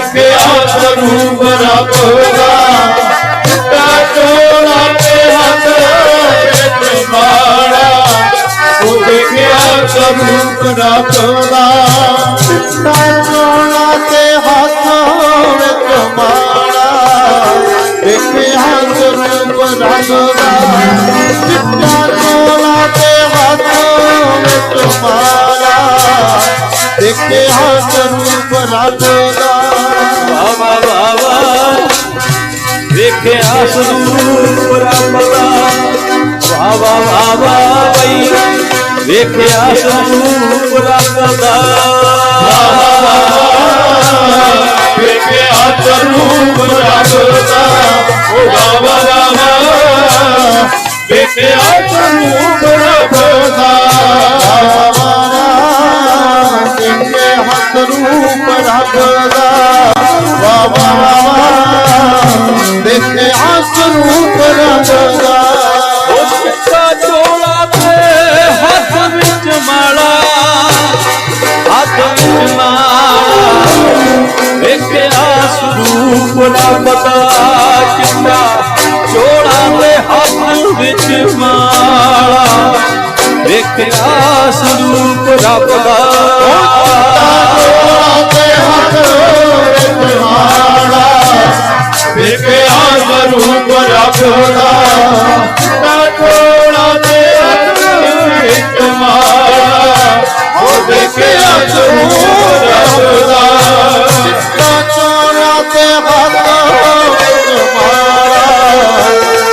ਸਰੂਪ ਰੱਬ ਦਾ। ਚਿੱਟਾ ਚੋਲਾ ਤੇ ਹੱਥ ਵਿੱਚ ਮਾੜਾ। ਉਹ ਦੇਖਿਆ ਸਰੂਪ ਰੱਬ ਦਾ। ਚਿੱਟਾ ਚੋਲਾ ਤੇ ਹੱਥ ਵਿੱਚ ਮਾੜਾ। ਦੇਖਿਆ ਸਰੂਪ ਰੱਬ ਦਾ। ਚਿੱਟਾ ਚੋਲਾ ਤੇ ਹੱਥ ਵਿੱਚ ਮਾੜਾ। ਦੇਖਿਆ ਸਰੂਪ ਰੱਬ ਦਾ। ਵੇਖਿਆ ਸਰੂਪ ਰੱਬ ਦਾ ਵਾਵਾ ਵਾਵਾ ਬਈ ਵੇਖਿਆ ਸਰੂਪ ਰੱਬ ਦਾ ਵੇਖਿਆ ਸਰੂਪ ਰੱਬ ਦਾ ਉਹ ਬਾਬਾ ਰਾਮਾ। ਵੇਖਿਆ ਸਰੂਪ ਰੱਬ ਦਾ ਵੇਖਿਆ ਸਰੂਪ ਰੱਬ ਦਾ ਰਾਮਾ ਵੇਖਿਆ ਸਰੂਪ ਉਹ ਚਿੱਟਾ ਚੋਲਾ ਤੇ ਹੱਥ ਵਿੱਚ ਮਾਲਾ, ਹੱਥ ਵਿੱਚ ਮਾਲਾ। ਵੇਖਿਆ ਸਰੂਪ ਰੱਬ ਦਾ ਚਿੱਟਾ ਚੋਲਾ ਤੇ ਹੱਥ ਵਿੱਚ ਮਾਲਾ। ਵੇਖਿਆ ਰੂਪ ਰੱਬ ਦਾ ਰੱਬ ਦਾ ਤਾ ਕੋਲਾ ਤੇ ਹੱਥ ਵਿੱਚ ਮਾਲਾ ਉਹ ਵੇਖਿਆ ਸਰੂਪ ਰੱਬ ਦਾ। ਤਾ ਕੋਲਾ ਤੇ ਹੱਥ ਵਿੱਚ ਮਾਲਾ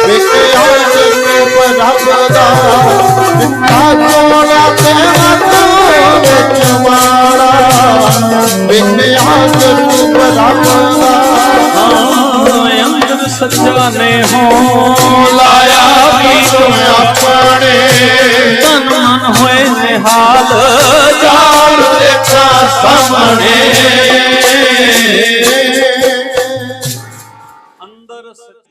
ਵੇਖਿਆ ਸਰੂਪ ਰੱਬ ਦਾ। ਤਾ ਕੋਲਾ ਤੇ ਹੱਥ ਵਿੱਚ ਮਾਲਾ ਸੱਚਾ ਹੋ ਲਾਇਆ ਪੀਰ ਆਪਣੇ। ਤਨ ਮਨ ਹੋਏ ਨਿਹਾਲ ਜਾਲ ਦੇਖਾ ਸਾਹਮਣੇ। ਅੰਦਰ ਸੱਚ